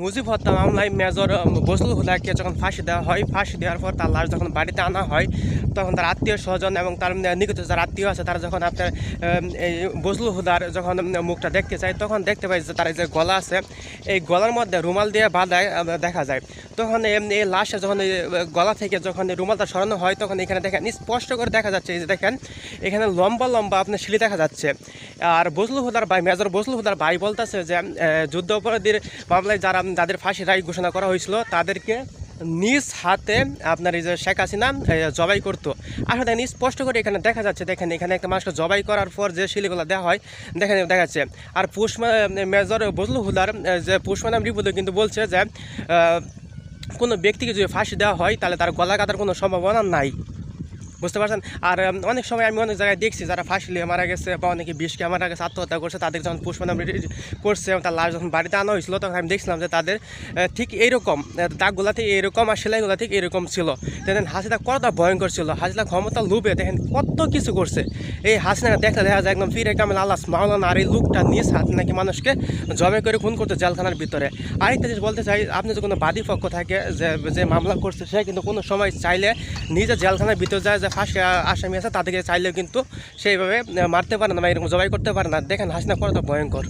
মুজিব হত্যা মামলায় মেজর বসলুল হুদাকে যখন ফাঁসি দেওয়া হয়, ফাঁসি দেওয়ার পর তার লাশ যখন বাড়িতে আনা হয়, তখন তার আত্মীয় স্বজন এবং তার নিকট যারা আত্মীয় আছে, তারা যখন আপনার এই বসলুল হুদার যখন মুখটা দেখতে চায়, তখন দেখতে পাই যে তার যে গলা আছে এই গলার মধ্যে রুমাল দিয়ে বাঁধা দেখা যায়। তখন এই- লাশে যখন গলা থেকে যখন রুমালটা সরানো হয়, তখন এখানে দেখেন, স্পষ্ট করে দেখা যাচ্ছে এই যে দেখেন, এখানে লম্বা লম্বা আপনার সিঁড়ি দেখা যাচ্ছে। আর বজলু হুদার ভাই, মেজর বজলু হুদার ভাই বলতেছে যে যুদ্ধ অপরাধীর মামলায় যারা, যাদের ফাঁসি রায় ঘোষণা করা হয়েছিল, তাদেরকে নিজ হাতে আপনার এই যে শেখ হাসিনা জবাই করতো। আসলে নিজ স্পষ্ট করে এখানে দেখা যাচ্ছে, দেখেন এখানে একটা মানুষকে জবাই করার পর যে শিলিগুলো দেওয়া হয়, দেখেন দেখা যাচ্ছে আর পুষ্মা মেজর বজলু হুদার যে পুষ্মা নাম রিপোর্টে কিন্তু বলছে যে কোনো ব্যক্তিকে যদি ফাঁসি দেওয়া হয়, তাহলে তার গলা কাটার কোনো সম্ভাবনা নাই। বুঝতে পারছেন? আর অনেক সময় আমি অনেক জায়গায় দেখছি যারা ফাঁসি নিয়ে মারা গেছে বা অনেকে বিষ খেয়ে মারা গেছে, আত্মহত্যা করছে, তাদের যখন পুষ্পনাম করছে তার লাশ যখন বাড়িতে আনা হয়েছিল, তখন আমি দেখছিলাম যে তাদের ঠিক এইরকম দাগগুলা ঠিক এরকম আর সেলাইগুলা ঠিক এরকম ছিল। দেখেন হাসিনা কতটা ভয়ঙ্কর ছিল, হাসিনা ক্ষমতা লুবে দেখেন কত কিছু করছে। এই হাসিনাকে দেখলে দেখা যায় একদম ফিরে কামেল আল্লাহ মাওলানা আর এই লুকটা নিয়ে হাত নাকি মানুষকে জমে করে খুন করতে জেলখানার ভিতরে। আরেকটা জিনিস বলতে চাই, আপনি যদি কোনো বাদী পক্ষ থাকে যে যে মামলা করছে, সে কিন্তু কোনো সময় চাইলে নিজে জেলখানার ভিতরে যায় যে ফাঁসি আসামি আছে, তাদেরকে চাইলেও কিন্তু সেইভাবে মারতে পারে না বা এরকম জবাই করতে পারে না। দেখেন, হাসিনা তো ভয়ঙ্কর।